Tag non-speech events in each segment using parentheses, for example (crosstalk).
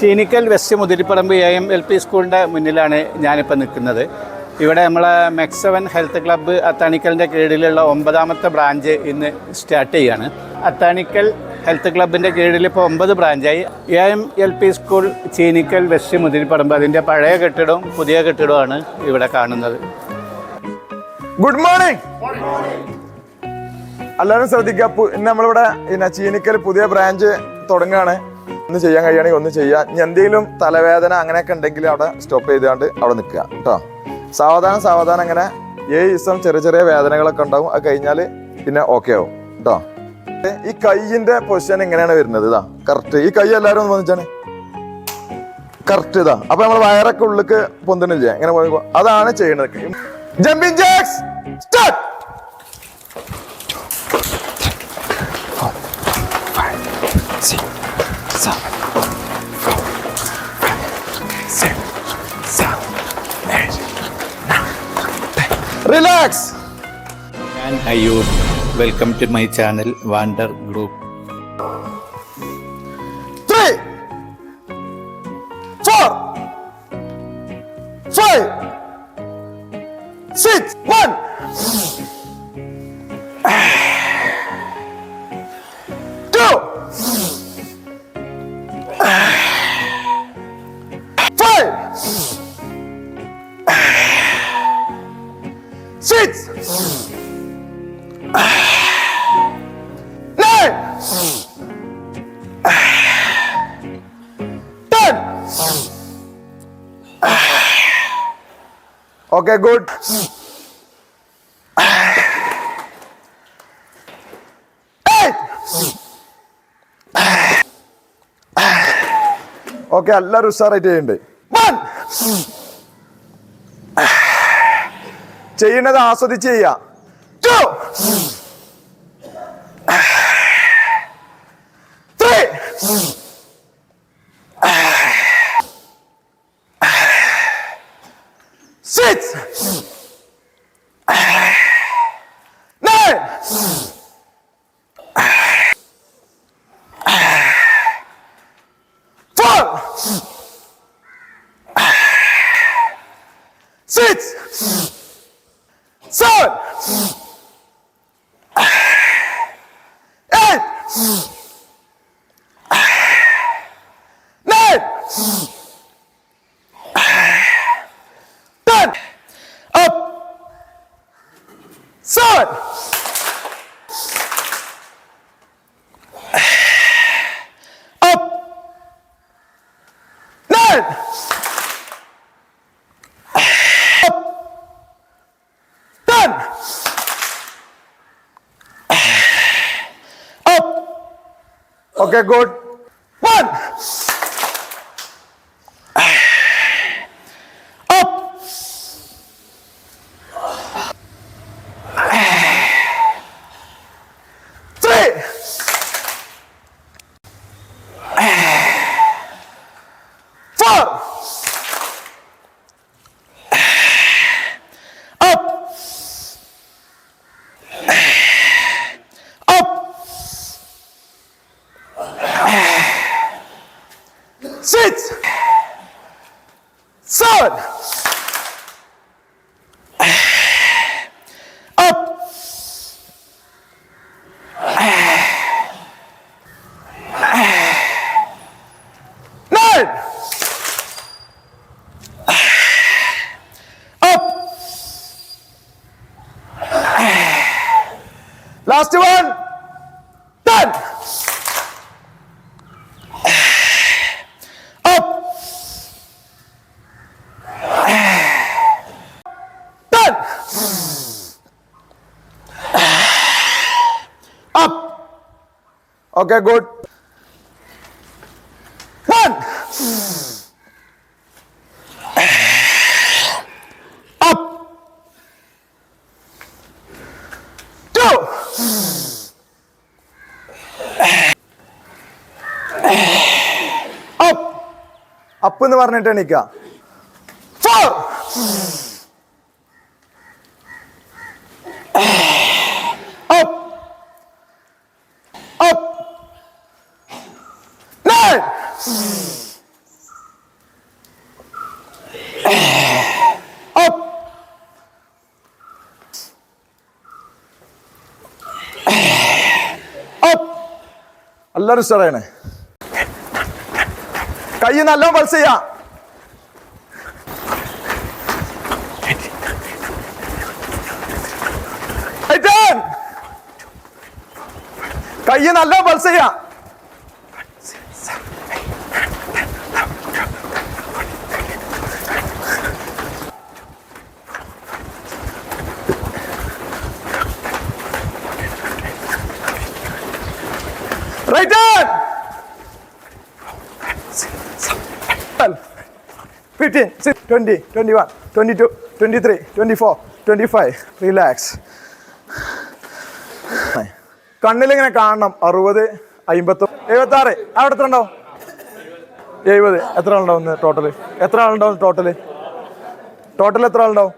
Cheenikkal west Muthiripparamba A M L P സ്കൂളിന്റെ മുന്നിലാണ് ഞാനിപ്പോൾ നിൽക്കുന്നത്. ഇവിടെ നമ്മളെ മെക്സവൻ ഹെൽത്ത് ക്ലബ്ബ് അത്താണിക്കലിന്റെ കീഴിലുള്ള ഒമ്പതാമത്തെ ബ്രാഞ്ച് ഇന്ന് സ്റ്റാർട്ട് ചെയ്യാണ്. അത്താണിക്കൽ ഹെൽത്ത് ക്ലബിന്റെ കീഴിൽ ഇപ്പോൾ ഒമ്പത് ബ്രാഞ്ചായി. A M L P school Cheenikkal west Muthiripparamba അതിന്റെ പഴയ കെട്ടിടവും പുതിയ കെട്ടിടവുമാണ് ഇവിടെ കാണുന്നത്. ഗുഡ് മോർണിംഗ് എല്ലാവരും ശ്രദ്ധിക്കുക നമ്മളിവിടെ ചീനിക്കൽ പുതിയ ബ്രാഞ്ച് തുടങ്ങുകയാണ്. ഒന്ന് ചെയ്യാൻ കഴിയുകയാണെങ്കിൽ ഒന്ന് ചെയ്യാം. ഇനി എന്തെങ്കിലും തലവേദന അങ്ങനെയൊക്കെ ഉണ്ടെങ്കിൽ അവിടെ സ്റ്റോപ്പ് ചെയ്തുകൊണ്ട് അവിടെ നിൽക്കുക കേട്ടോ. സാവധാനം സാവധാനം അങ്ങനെ ഏഴ് ദിവസം ചെറിയ ചെറിയ വേദനകളൊക്കെ ഉണ്ടാവും. അത് കഴിഞ്ഞാൽ പിന്നെ ഓക്കെ ആവും കേട്ടോ. ഈ കൈയിന്റെ പൊസിഷൻ എങ്ങനെയാണ് വരുന്നത് ഇതാ. കറക്റ്റ് ഈ കൈ എല്ലാവരും ഒന്ന് വന്നിച്ചാണ് കറക്റ്റ് ഇതാ. അപ്പൊ നമ്മൾ വയറൊക്കെ ഉള്ളിക്ക് പൊന്തണില്ലേ അങ്ങനെ അതാണ് ചെയ്യുന്നത്. ജമ്പിങ് ജാക്സ് സ്റ്റാർട്ട് റിലാക്സ് ഞാൻ Ayyur welcome to my channel wander group Okay, good. Okay എല്ലാവരും ഉഷാറായിട്ട് ചെയ്യുന്നുണ്ട് ചെയ്യണത് ആസ്വദിച്ച് ചെയ്യാം. Seven. Up. Nine. Up. Done. Up. Okay, good. One. Up. three, four, up, up, six, seven, up. Nine. Up. Last one. (sighs) (sighs) Done. Up. (sighs) Done. Up. Okay, good. Up എന്ന് പറഞ്ഞിട്ട് എണീക്ക. Four എല്ലാവരും സാറേ കൈ നല്ലോണം പൾസ് ചെയ്യാം. Tighten. കൈ നല്ല pulse ചെയ്യാം. Right on! 15, 16, 20, 21, 22, 23, 24, 25. Relax. കണ്ണിലിങ്ങനെ കാണണം. അറുപത് അമ്പത്തി എഴുപത്തി ആറ് അവിടെ എത്ര ഉണ്ടാവും? എഴുപത്. എത്ര ആളുണ്ടാവും ടോട്ടൽ എത്ര ആളുണ്ടാവും ടോട്ടൽ ടോട്ടൽ എത്ര ആളുണ്ടാവും?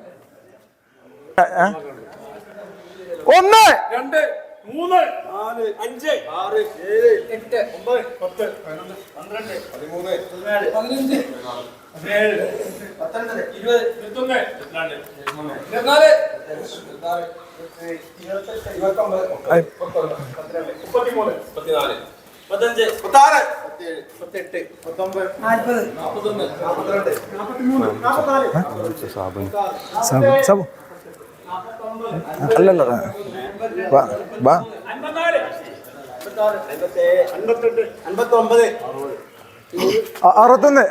ഒന്ന്. രണ്ട്. മൂന്ന്. നാല് അഞ്ച് ആറ് ഏഴ് എട്ട് ഒമ്പത് പത്ത് പതിനൊന്ന് പന്ത്രണ്ട് പതിമൂന്ന് പതിനാല് പതിനഞ്ച് പതിനേഴ് പത്തൊൻപത് ഇരുപത് ഇരുപത്തൊന്ന് ഇരുപത്തിരണ്ട് ഇരുപത്തിനാല്. ഇരുപത്തെട്ട് ഇരുപത്തൊമ്പത് മുപ്പത്തിമൂന്ന് മുപ്പത്തിനാല് നാൽപ്പത്. നാൽപ്പത്തൊന്ന് നാൽപ്പത്തിരണ്ട് നാൽപ്പത്തിമൂന്ന് നാൽപ്പത്തിനാല്. അല്ലല്ല വാ വാ. അറുപത്തൊന്ന്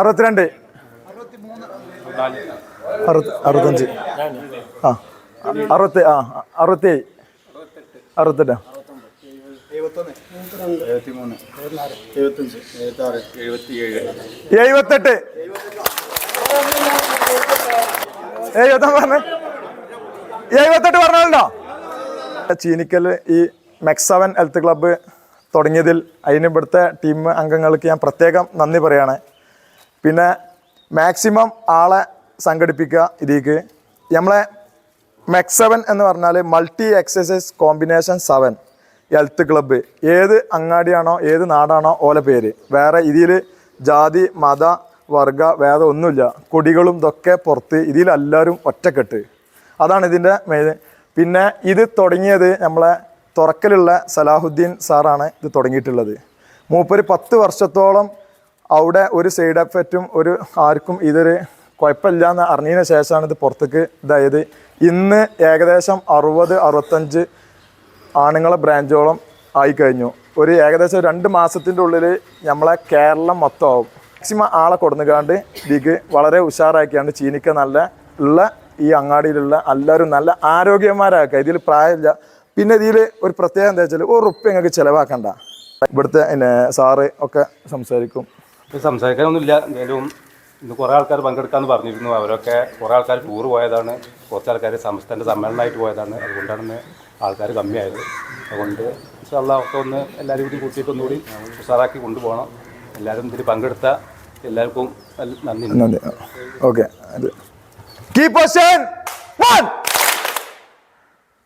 അറുപത്തിരണ്ട്. അറുപത്തി അറുപത്തഞ്ച്. ആ അറുപത്തി ആ അറുപത്തേഴ് അറുപത്തെട്ടാ. എഴുപത്തെട്ട് എഴുപത്തൊന്ന് പറഞ്ഞേ എഴുപത്തെട്ട്. പറഞ്ഞല്ലോ ചീനിക്കൽ ഈ മെക്സവൻ ഹെൽത്ത് ക്ലബ്ബ് തുടങ്ങിയതിൽ അതിന് ഇവിടുത്തെ ടീം അംഗങ്ങൾക്ക് ഞാൻ പ്രത്യേകം നന്ദി പറയുകയാണ് പിന്നെ മാക്സിമം ആളെ സംഘടിപ്പിക്കുക ഇതിലേക്ക്. നമ്മളെ മെക്സവൻ എന്ന് പറഞ്ഞാൽ multi exercise combination seven health club ഏത് അങ്ങാടിയാണോ ഏത് നാടാണോ ഓലെ പേര്. വേറെ ഇതിൽ ജാതി മത വർഗ വേറെ ഒന്നുമില്ല. കൊടികളും ഇതൊക്കെ പുറത്ത് ഇതിലെല്ലാവരും ഒറ്റക്കെട്ട്. അതാണ് ഇതിന്റെ മെയിൻ പിന്നെ ഇത് തുടങ്ങിയത് നമ്മളെ തുറക്കലുള്ള സലാഹുദ്ദീൻ സാറാണ് ഇത് തുടങ്ങിയിട്ടുള്ളത്. മൂപ്പര് പത്ത് വർഷത്തോളം അവിടെ ഒരു സൈഡ് എഫക്റ്റും ഒരു ആർക്കും ഇതൊരു കുഴപ്പമില്ല എന്ന് അറിഞ്ഞതിന് ശേഷമാണ് ഇത് പുറത്തേക്ക് ഇതായത്. ഇന്ന് ഏകദേശം അറുപത് അറുപത്തഞ്ച് ആണുങ്ങളെ ബ്രാഞ്ചോളം ആയിക്കഴിഞ്ഞു. ഒരു ഏകദേശം രണ്ട് മാസത്തിന്റെ ഉള്ളിൽ നമ്മളെ കേരളം മൊത്തമാവും. മാക്സിമം ആളെ കൊടുന്നുകാണ്ട് ഇതിക്ക് വളരെ ഉഷാറാക്കിയാണ് ചീനിക്ക നല്ല ഉള്ള ഈ അങ്ങാടിയിലുള്ള എല്ലാവരും നല്ല ആരോഗ്യന്മാരാക്കുക. ഇതിൽ പ്രായമില്ല. പിന്നെ ഇതിൽ ഒരു പ്രത്യേകത എന്താ വെച്ചാൽ ഒരു റുപ്യ ഞങ്ങൾക്ക് ചിലവാക്കണ്ട. ഇവിടുത്തെ പിന്നെ സാറ് ഒക്കെ സംസാരിക്കും. സംസാരിക്കാനൊന്നുമില്ല. എന്തായാലും ഇന്ന് കുറേ ആൾക്കാർ പങ്കെടുക്കാമെന്ന് പറഞ്ഞിരുന്നു. അവരൊക്കെ കുറേ ആൾക്കാർ ടൂർ പോയതാണ്. കുറച്ച് ആൾക്കാർ സംസ്ഥാന സമ്മേളനമായിട്ട് പോയതാണ്. അതുകൊണ്ടാണ് ആൾക്കാർ കമ്മിയായത്. അതുകൊണ്ട് ഒക്കെ ഒന്ന് എല്ലാവരും കൂടി കൂട്ടിയിട്ട് ഒന്നുകൂടി ഉഷാറാക്കി കൊണ്ടുപോകണം. എല്ലാവരും ഇതിൽ പങ്കെടുത്ത എല്ലാവർക്കും നന്ദി. നന്ദി. Okay. Keep us in. One,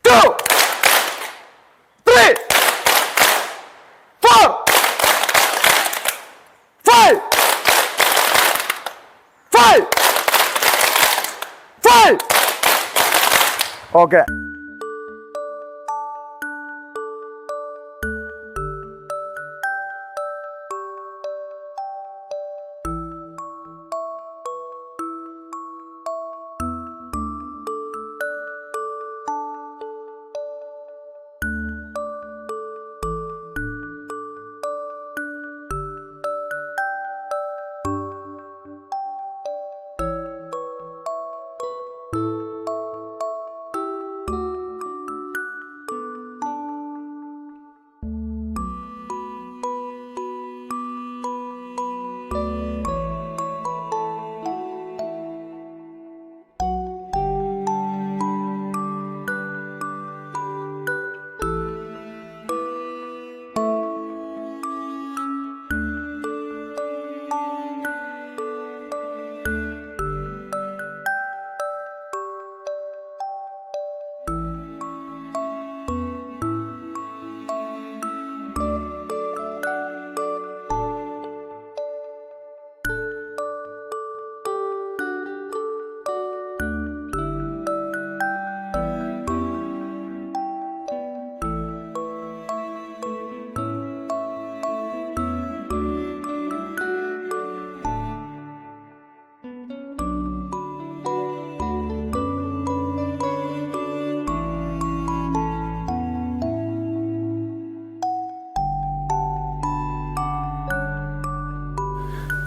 two, three, four, five, five, five. Okay.